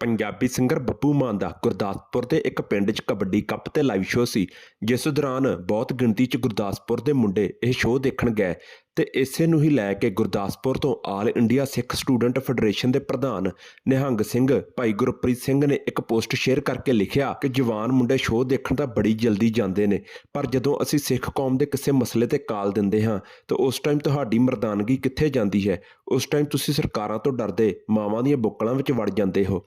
Punjabi singer Babbu Maan ਦਾ ਗੁਰਦਾਸਪੁਰ ਦੇ ਇੱਕ ਪਿੰਡ 'ਚ ਕਬੱਡੀ ਕੱਪ ਤੇ ਲਾਈਵ ਸ਼ੋਅ ਸੀ, ਜਿਸ ਦੌਰਾਨ ਬਹੁਤ ਗਿਣਤੀ 'ਚ ਗੁਰਦਾਸਪੁਰ ਦੇ ਮੁੰਡੇ ਇਹ ਸ਼ੋਅ ਦੇਖਣ ਗਏ ਤੇ ਇਸੇ ਨੂੰ ਹੀ ਲੈ ਕੇ ਗੁਰਦਾਸਪੁਰ ਤੋਂ all India Sikh student federation ਦੇ ਪ੍ਰਧਾਨ ਨਿਹੰਗ ਸਿੰਘ, ਭਾਈ ਗੁਰਪ੍ਰੀਤ ਸਿੰਘ ਨੇ ਇੱਕ ਪੋਸਟ ਸ਼ੇਅਰ ਕਰਕੇ ਲਿਖਿਆ ਕਿ ਜਵਾਨ ਮੁੰਡੇ ਸ਼ੋਅ ਦੇਖਣ ਤਾਂ ਬੜੀ ਜਲਦੀ ਜਾਂਦੇ ਨੇ, ਪਰ ਜਦੋਂ ਅਸੀਂ ਸਿੱਖ ਕੌਮ ਦੇ ਕਿਸੇ ਮਸਲੇ ਤੇ ਕਾਲ ਦਿੰਦੇ ਹਾਂ, ਤਾਂ ਉਸ ਟਾਈਮ ਤੁਹਾਡੀ ਮਰਦਾਨਗੀ ਕਿੱਥੇ ਜਾਂਦੀ ਹੈ? ਉਸ ਟਾਈਮ ਤੁਸੀਂ ਸਰਕਾਰਾਂ ਤੋਂ ਡਰਦੇ, ਮਾਵਾਂ ਦੀਆਂ ਬੁੱਕਲਾਂ ਵਿੱਚ ਵੜ ਜਾਂਦੇ ਹੋ।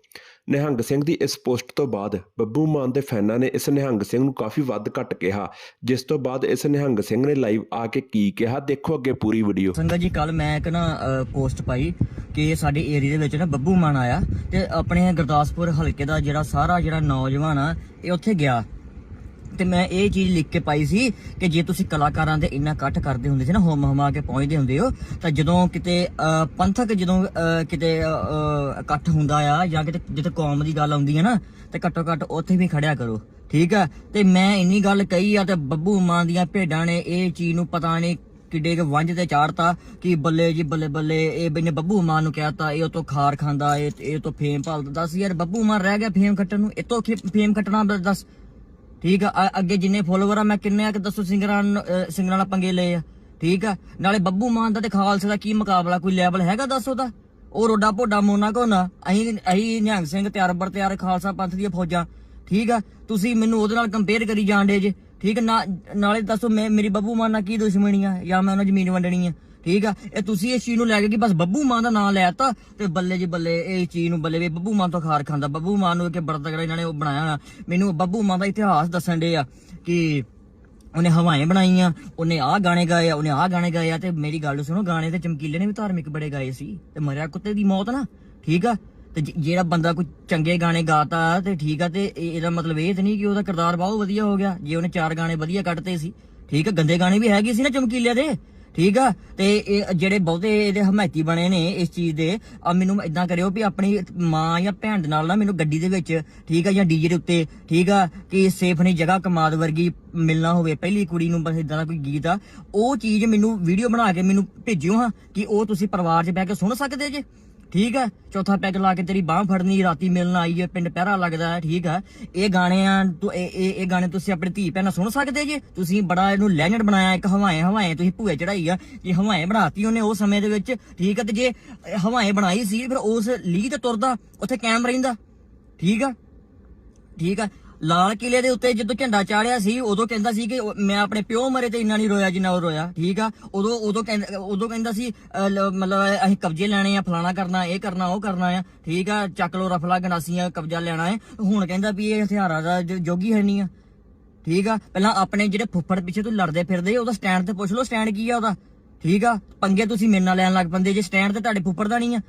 ਨਿਹੰਗ ਸਿੰਘ ਦੀ ਇਸ ਪੋਸਟ ਤੋਂ ਬਾਅਦ ਬੱਬੂ ਮਾਨ ਦੇ ਫੈਨਾਂ ਨੇ ਇਸ ਨਿਹੰਗ ਸਿੰਘ ਨੂੰ ਕਾਫੀ ਵੱਧ ਘੱਟ ਕਿਹਾ, ਜਿਸ ਤੋਂ ਬਾਅਦ ਇਸ ਨਿਹੰਗ ਸਿੰਘ ਨੇ ਲਾਈਵ ਆ ਕੇ ਕੀ ਕਿਹਾ, ਦੇਖੋ ਅੱਗੇ ਪੂਰੀ ਵੀਡੀਓ ਸੰਗਤ ਜੀ ਕੱਲ ਮੈਂ ਇੱਕ ਨਾ ਪੋਸਟ ਪਾਈ ਕਿ ਸਾਡੇ ਏਰੀਆ ਦੇ ਵਿੱਚ ਨਾ ਬੱਬੂ ਮਾਨ ਆਇਆ ਤੇ ਆਪਣੇ ਗੁਰਦਾਸਪੁਰ ਹਲਕੇ ਦਾ ਜਿਹੜਾ ਸਾਰਾ ਜਿਹੜਾ ਨੌਜਵਾਨ ਆ, ਇਹ ਉੱਥੇ ਗਿਆ। ਤੇ ਮੈਂ ਇਹ ਚੀਜ਼ ਲਿਖ ਕੇ ਪਾਈ ਸੀ ਕਿ ਜੇ ਤੁਸੀਂ ਕਲਾਕਾਰਾਂ ਦੇ ਇੰਨਾ ਇਕੱਠ ਕਰਦੇ ਹੁੰਦੇ ਸੀ ਨਾ, ਹੋਮ ਹਮਾ ਕੇ ਪਹੁੰਚਦੇ ਹੁੰਦੇ ਹੋ, ਤਾਂ ਜਦੋਂ ਕਿਤੇ ਪੰਥਕ ਜਦੋਂ ਕਿਤੇ ਇਕੱਠ ਹੁੰਦਾ ਆ ਜਾਂ ਕਿਤੇ, ਜਿੱਥੇ ਕੌਮ ਦੀ ਗੱਲ ਆਉਂਦੀ ਹੈ ਨਾ, ਤੇ ਘੱਟੋ ਘੱਟ ਉੱਥੇ ਵੀ ਖੜਿਆ ਕਰੋ, ਠੀਕ ਆ? ਤੇ ਮੈਂ ਇੰਨੀ ਗੱਲ ਕਹੀ ਆ ਤੇ ਬੱਬੂ ਮਾਨ ਦੀਆਂ ਭੇਡਾਂ ਨੇ ਇਹ ਚੀਜ਼ ਨੂੰ ਪਤਾ ਨਹੀਂ ਕਿੱਡੇ ਕੇ ਵੰਜ ਤੇ ਚਾੜਤਾ ਕਿ ਬੱਲੇ ਜੀ, ਬੱਲੇ ਬੱਲੇ, ਇਹ ਬਈਨੇ ਬੱਬੂ ਮਾਨ ਨੂੰ ਕਹਿਤਾ, ਇਹ ਉਹ ਤੋਂ ਖਾਰ ਖਾਂਦਾ, ਇਹ ਇਹ ਤੋਂ ਫੇਮ ਭਾਲਦਾ। ਦੱਸ ਯਾਰ, ਬੱਬੂ ਮਾਨ ਰਹਿ ਗਿਆ ਫੇਮ ਖੱਟਣ ਨੂੰ ਇਹ ਤੋਂ ਫੇਮ ਖੱਟਣਾ ਦੱਸ। ਠੀਕ ਆ ਅੱਗੇ ਜਿੰਨੇ ਫੋਲੋਵਰ ਆ, ਮੈਂ ਕਿੰਨੇ ਆ ਕਿ ਦੱਸੋ ਸਿੰਗਰਾਂ ਸਿੰਗਰਾਂ ਨਾਲ ਪੰਗੇ ਲਏ ਆ। ਠੀਕ ਆ, ਨਾਲੇ ਬੱਬੂ ਮਾਨ ਦਾ ਤੇ ਖਾਲਸੇ ਦਾ ਕੀ ਮੁਕਾਬਲਾ, ਕੋਈ ਲੈਵਲ ਹੈਗਾ ਦੱਸੋ ਤਾਂ ਉਹ ਰੋਡਾ ਭੋਡਾ ਮੋਨਾ ਕੋਨਾ ਅਹੀਂ ਅਹੀਂ ਨਿਹੰਗ ਸਿੰਘ, ਤਿਆਰ ਬਰ ਤਿਆਰ, ਖਾਲਸਾ ਪੰਥ ਦੀਆਂ ਫੌਜਾਂ। ਠੀਕ ਆ, ਤੁਸੀਂ ਮੈਨੂੰ ਉਹਦੇ ਨਾਲ ਕੰਪੇਅਰ ਕਰੀ ਜਾਂਦੇ ਜੇ। ਠੀਕ ਨਾ, ਨਾਲੇ ਦੱਸੋ ਮੈਂ, ਮੇਰੀ ਬੱਬੂ ਮਾਨ ਨਾਲ ਕੀ ਦੁਸ਼ਮਣੀ ਆ, ਜਾਂ ਮੈਂ ਉਹਨਾਂ ਜ਼ਮੀਨ ਵੰਡਣੀ ਆ? ਠੀਕ ਆ? ਇਹ ਤੁਸੀਂ ਇਸ ਚੀਜ਼ ਨੂੰ ਲੈ ਕੇ ਕਿ ਬਸ ਬੱਬੂ ਮਾਨ ਦਾ ਨਾਮ ਲੈਤਾ ਤੇ ਬੱਲੇ ਜੀ ਬੱਲੇ, ਇਹ ਚੀਜ਼ ਨੂੰ ਬੱਲੇ ਵੀ ਬੱਬੂ ਮਾਨ ਤੋਂ ਖਾਰ ਖਾਂਦਾ। ਬੱਬੂ ਮਾਨ ਨੂੰ ਕਿ ਬੜਾ ਤਗੜਾ ਇਹਨਾਂ ਨੇ ਉਹ ਬਣਾਇਆ ਹੋਣਾ। ਮੈਨੂੰ ਬੱਬੂ ਮਾਨ ਦਾ ਇਤਿਹਾਸ ਦੱਸਣ ਦੇ ਆ ਕਿ ਉਹਨੇ ਹਵਾਏ ਬਣਾਈਆਂ, ਉਹਨੇ ਆਹ ਗਾਣੇ ਗਾਏ ਆ, ਉਹਨੇ ਆਹ ਗਾਣੇ ਗਾਏ ਆ ਤੇ ਮੇਰੀ ਗੱਲ ਸੁਣੋ, ਗਾਣੇ ਤੇ ਚਮਕੀਲੇ ਨੇ ਵੀ ਧਾਰਮਿਕ ਬੜੇ ਗਾਏ ਸੀ ਤੇ ਮਰਿਆ ਕੁੱਤੇ ਦੀ ਮੌਤ ਨਾ, ਠੀਕ ਆ? ਤੇ ਜਿਹੜਾ ਬੰਦਾ ਕੋਈ ਚੰਗੇ ਗਾਣੇ ਗਾਤਾ ਤੇ ਠੀਕ ਆ ਤੇ ਇਹਦਾ ਮਤਲਬ ਇਹ ਤੇ ਨਹੀਂ ਕਿ ਉਹਦਾ ਕਿਰਦਾਰ ਬਹੁਤ ਵਧੀਆ ਹੋ ਗਿਆ, ਜੇ ਉਹਨੇ ਚਾਰ ਗਾਣੇ ਵਧੀਆ ਕੱਢਤੇ ਸੀ, ਠੀਕ ਆ? ਗੰਦੇ ਗਾਣੇ ਵੀ ਹੈਗੇ ਸੀ ਨਾ ਚਮਕੀਲੇ ਦੇ। ਠੀਕ ਆ? ਤੇ ਇਹ ਜਿਹੜੇ ਬਹੁਤੇ ਇਹਦੇ ਹਮਾਇਤੀ ਬਣੇ ਨੇ ਇਸ ਚੀਜ਼ ਦੇ, ਆ ਮੈਨੂੰ ਇਦਾਂ ਕਰਿਓ ਵੀ ਆਪਣੀ ਮਾਂ ਜਾਂ ਭੈਣ ਦੇ ਨਾਲ ਨਾ ਮੈਨੂੰ ਗੱਡੀ ਦੇ ਵਿੱਚ, ਠੀਕ ਆ, ਜਾਂ ਡੀਜੇ ਦੇ ਉੱਤੇ, ਠੀਕ ਆ, ਕਿ ਸੇਫ ਨਹੀਂ ਜਗ੍ਹਾ ਕਮਾਦ ਵਰਗੀ ਮਿਲਣਾ ਹੋਵੇ। ਪਹਿਲੀ ਕੁੜੀ ਨੂੰ ਬਸ ਇਦਾਂ ਦਾ ਕੋਈ ਗੀਤ ਆ। ਉਹ ਚੀਜ਼ ਮੈਨੂੰ ਵੀਡੀਓ ਬਣਾ ਕੇ ਮੈਨੂੰ ਭੇਜਿਓ ਹਾਂ, ਕਿ ਉਹ ਤੁਸੀਂ ਪਰਿਵਾਰ 'ਚ ਬਹਿ ਕੇ ਸੁਣ ਸਕਦੇ ਜੇ। ਠੀਕ ਹੈ? ਚੌਥਾ ਪੈਗ ਲਾ ਕੇ ਤੇਰੀ ਬਾਹ ਫੜਨੀ, ਰਾਤੀ ਮਿਲਣ ਆਈ ਹੈ, ਪਿੰਡ ਪਹਿਰਾ ਲੱਗਦਾ ਹੈ, ਠੀਕ ਹੈ? ਇਹ ਗਾਣੇ ਆ, ਤੂੰ ਇਹ ਇਹ ਗਾਣੇ ਤੁਸੀਂ ਆਪਣੀ ਧੀ ਭੈਣਾਂ ਸੁਣ ਸਕਦੇ ਜੇ? ਤੁਸੀਂ ਬੜਾ ਇਹਨੂੰ ਲੈਜੈਂਡ ਬਣਾਇਆ, ਇੱਕ ਹਵਾਏ ਹਵਾਏ ਤੁਸੀਂ ਭੂਏ ਚੜਾਈ ਆ, ਜੇ ਹਵਾਏ ਬਣਾਤੀ ਉਹਨੇ ਉਸ ਸਮੇਂ ਦੇ ਵਿੱਚ, ਠੀਕ ਹੈ? ਤੇ ਜੇ ਹਵਾਏ ਬਣਾਈ ਸੀ, ਫਿਰ ਉਸ ਲੀਹ ਤੇ ਤੁਰਦਾ, ਉੱਥੇ ਕੈਮ ਰਹਿੰਦਾ, ਠੀਕ ਆ ਠੀਕ ਆ ਲਾਲ ਕਿਲੇ ਦੇ ਉੱਤੇ ਜਦੋਂ ਝੰਡਾ ਚਾੜਿਆ ਸੀ, ਉਦੋਂ ਕਹਿੰਦਾ ਸੀ ਕਿ ਮੈਂ ਆਪਣੇ ਪਿਓ ਮਰੇ ਤੇ ਇੰਨਾ ਨਹੀਂ ਰੋਇਆ ਜਿੰਨਾ ਉਹ ਰੋਇਆ, ਠੀਕ ਆ? ਉਦੋਂ ਉਦੋਂ ਕਹਿੰਦਾ ਉਦੋਂ ਕਹਿੰਦਾ ਸੀ ਮਤਲਬ ਅਸੀਂ ਕਬਜ਼ੇ ਲੈਣੇ ਆ, ਫਲਾਣਾ ਕਰਨਾ, ਇਹ ਕਰਨਾ, ਉਹ ਕਰਨਾ ਆ, ਠੀਕ ਆ? ਚੱਕ ਲੋ ਰਫਲਾ, ਗੰਡਾਸੀਆਂ, ਕਬਜ਼ਾ ਲੈਣਾ ਹੈ ਹੁਣ ਕਹਿੰਦਾ ਵੀ ਇਹ ਹਥਿਆਰਾਂ ਦਾ ਜੋਗੀ ਹੈ ਨਹੀਂ ਆ, ਠੀਕ ਆ? ਪਹਿਲਾਂ ਆਪਣੇ ਜਿਹੜੇ ਫੁੱਫੜ ਪਿੱਛੇ ਤੋਂ ਲੜਦੇ ਫਿਰਦੇ ਉਹਦਾ ਸਟੈਂਡ ਤੇ ਪੁੱਛ ਲਓ, ਸਟੈਂਡ ਕੀ ਆ ਉਹਦਾ, ਠੀਕ ਆ? ਪੰਗੇ ਤੁਸੀਂ ਮੇਰੇ ਨਾਲ ਲੈਣ ਲੱਗ ਪੰਦੇ, ਜੇ ਸਟੈਂਡ ਤੇ ਤੁਹਾਡੇ ਫੁੱਫੜ ਦਾ ਨਹੀਂ ਆ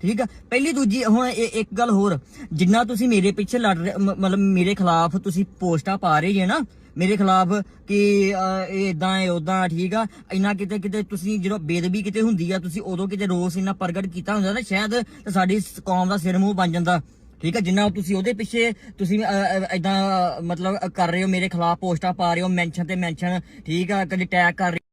ਠੀਕ ਆ? ਪਹਿਲੀ ਦੂਜੀ, ਹੁਣ ਇਹ ਇੱਕ ਗੱਲ ਹੋਰ, ਜਿੰਨਾ ਤੁਸੀਂ ਮੇਰੇ ਪਿੱਛੇ ਲੜ ਰਹੇ ਮਤਲਬ ਮੇਰੇ ਖਿਲਾਫ ਤੁਸੀਂ ਪੋਸਟਾਂ ਪਾ ਰਹੇ ਜੇ ਨਾ, ਮੇਰੇ ਖਿਲਾਫ ਕਿ ਇਹ ਇਦਾਂ ਹੈ ਉਦਾਂ ਠੀਕ ਆ, ਇੰਨਾ ਕਿਤੇ ਕਿਤੇ ਤੁਸੀਂ ਜਦੋਂ ਬੇਦਬੀ ਕਿਤੇ ਹੁੰਦੀ ਆ, ਤੁਸੀਂ ਉਦੋਂ ਕਿਤੇ ਰੋਸ ਇੰਨਾ ਪ੍ਰਗਟ ਕੀਤਾ ਹੁੰਦਾ ਨਾ, ਸ਼ਾਇਦ ਸਾਡੀ ਕੌਮ ਦਾ ਸਿਰ ਮੂੰਹ ਬਣ ਜਾਂਦਾ, ਠੀਕ ਹੈ ਜਿੰਨਾ ਤੁਸੀਂ ਉਹਦੇ ਪਿੱਛੇ ਤੁਸੀਂ ਇਦਾਂ ਮਤਲਬ ਕਰ ਰਹੇ ਹੋ, ਮੇਰੇ ਖਿਲਾਫ ਪੋਸਟਾਂ ਪਾ ਰਹੇ ਹੋ ਮੈਂਸ਼ਨ ਤੇ ਮੈਂਸ਼ਨ ਠੀਕ ਆ, ਕਦੇ ਟੈਗ ਕਰ ਰਹੇ